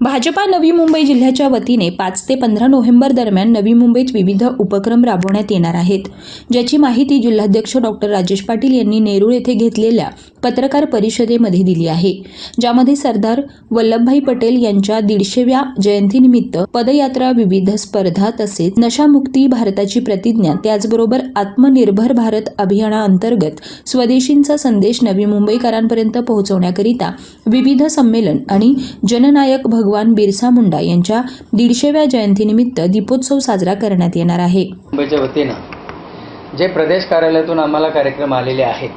भाजपा नवी मुंबई जिल्ह्याच्या वतीने पाच ते पंधरा नोव्हेंबर दरम्यान नवी मुंबईत विविध उपक्रम राबवण्यात येणार आहेत. ज्याची माहिती जिल्हाध्यक्ष डॉक्टर राजेश पाटील यांनी नेरूळ येथे घेतलेल्या पत्रकार परिषदेमध्ये दिली आहे. ज्यामध्ये सरदार वल्लभभाई पटेल यांच्या दीडशेव्या जयंतीनिमित्त पदयात्रा विविध स्पर्धा तसेच नशामुक्ती भारताची प्रतिज्ञा त्याचबरोबर आत्मनिर्भर भारत अभियानाअंतर्गत स्वदेशींचा संदेश नवी मुंबईकरांपर्यंत पोहोचवण्याकरिता विविध संमेलन आणि जननायक भग भगवान बिरसा मुंडा यांच्या दीडशेव्या जयंतीनिमित्त दीपोत्सव साजरा करण्यात येणार आहे. मुंबईच्या वतीनं जे प्रदेश कार्यालयातून आम्हाला कार्यक्रम आलेले आहेत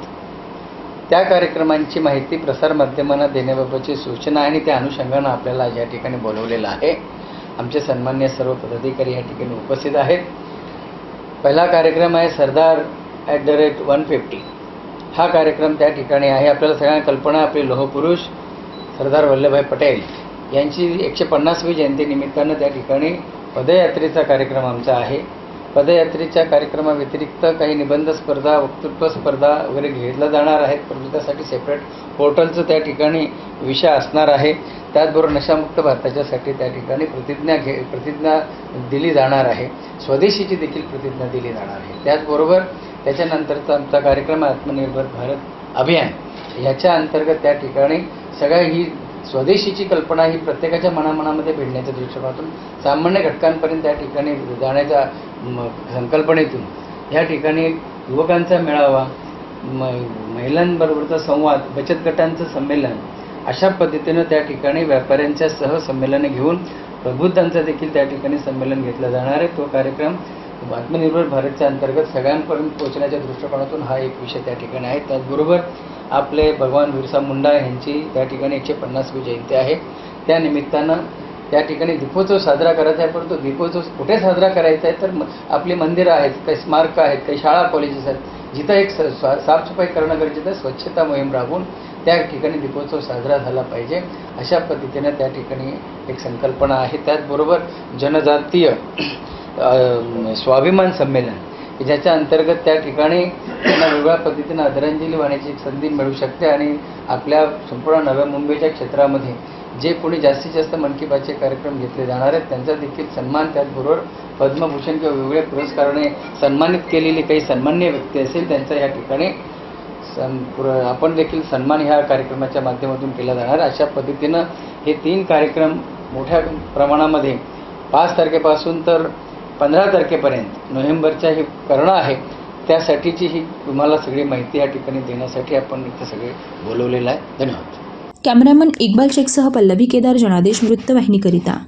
त्या कार्यक्रमांची माहिती प्रसारमाध्यमांना देण्याबाबतची सूचना आणि त्या अनुषंगानं आपल्याला या ठिकाणी बोलवलेलं आहे. आमचे सन्मान्य सर्व पदाधिकारी या ठिकाणी उपस्थित आहेत. पहिला कार्यक्रम आहे Sardar at the rate one fifty हा कार्यक्रम त्या ठिकाणी आहे. आपल्याला सगळ्यांना कल्पना आपले लोहपुरुष सरदार वल्लभभाई पटेल. यांची एकशे पन्नासवी जयंतीनिमित्तानं त्या ठिकाणी पदयात्रेचा कार्यक्रम आमचा आहे. पदयात्रेच्या कार्यक्रमाव्यतिरिक्त काही निबंध स्पर्धा वक्तृत्व स्पर्धा वगैरे घेतल्या जाणार आहेत. परंतु त्यासाठी सेपरेट पोर्टलचं त्या ठिकाणी विषय असणार आहे. त्याचबरोबर नशामुक्त भारताच्यासाठी त्या ठिकाणी प्रतिज्ञा घे प्रतिज्ञा दिली जाणार आहे. स्वदेशीची देखील प्रतिज्ञा दिली जाणार आहे. त्याचबरोबर त्याच्यानंतरचा आमचा कार्यक्रम आत्मनिर्भर भारत अभियान. याच्या अंतर्गत त्या ठिकाणी सगळ्या ही स्वदेशीची कल्पना ही प्रत्येकाच्या मनामनामध्ये भिडण्याच्या दृष्टिकोनातून सामान्य घटकांपर्यंत त्या ठिकाणी जाण्याच्या संकल्पनेतून या ठिकाणी युवकांचा मेळावा महिलांबरोबरचा संवाद बचत गटांचं संमेलन अशा पद्धतीनं त्या ठिकाणी व्यापाऱ्यांच्या सह संमेलने घेऊन प्रबुद्धांचं देखील त्या ठिकाणी संमेलन घेतलं जाणार आहे. तो कार्यक्रम आत्मनिर्भर भारतच्या अंतर्गत सगळ्यांपर्यंत पोहोचण्याच्या दृष्टिकोनातून हा एक विषय त्या ठिकाणी आहे. त्याचबरोबर आपले भगवान बिरसा मुंडा यांची त्या ठिकाणी एकशे पन्नासवी जयंती आहे. त्या निमित्तानं त्या ठिकाणी दीपोत्सव साजरा करायचा आहे परंतु दीपोत्सव कुठे साजरा करायचा आहे तर आपली मंदिरं आहेत काही स्मारक आहेत काही शाळा कॉलेजेस आहेत जिथं एक स- साफसफाई करणं गरजेचं आहे स्वच्छता मोहीम राबवून त्या ठिकाणी दीपोत्सव साजरा झाला पाहिजे अशा पद्धतीनं त्या ठिकाणी एक संकल्पना आहे. त्याचबरोबर जनजातीय स्वाभिमान संमेलन. ज्याच्या अंतर्गत त्या ठिकाणी त्यांना वेगळ्या पद्धतीनं आदरांजली वाहण्याची एक संधी मिळू शकते आणि आपल्या संपूर्ण नव्या मुंबईच्या क्षेत्रामध्ये जे कोणी जास्तीत जास्त मन की बातचे कार्यक्रम घेतले जाणार आहेत त्यांचा देखील सन्मान त्याचबरोबर पद्मभूषण किंवा वेगवेगळ्या पुरस्काराने सन्मानित केलेली काही सन्मान्य व्यक्ती असेल त्यांचा या ठिकाणी सं पुर- आपण देखील सन्मान ह्या कार्यक्रमाच्या माध्यमातून केला जाणार. अशा पद्धतीनं हे तीन कार्यक्रम मोठ्या प्रमाणामध्ये पाच तारखेपासून तर पंधरा तारखेपर्यंत नोव्हेंबरच्या हे करणं आहे त्यासाठीची ही तुम्हाला सगळी माहिती या ठिकाणी देण्यासाठी आपण इथे सगळे बोलवलेलं आहे. धन्यवाद. कॅमेरामन इक्बाल शेखसह पल्लवी केदार जनादेश वृत्तवाहिनीकरिता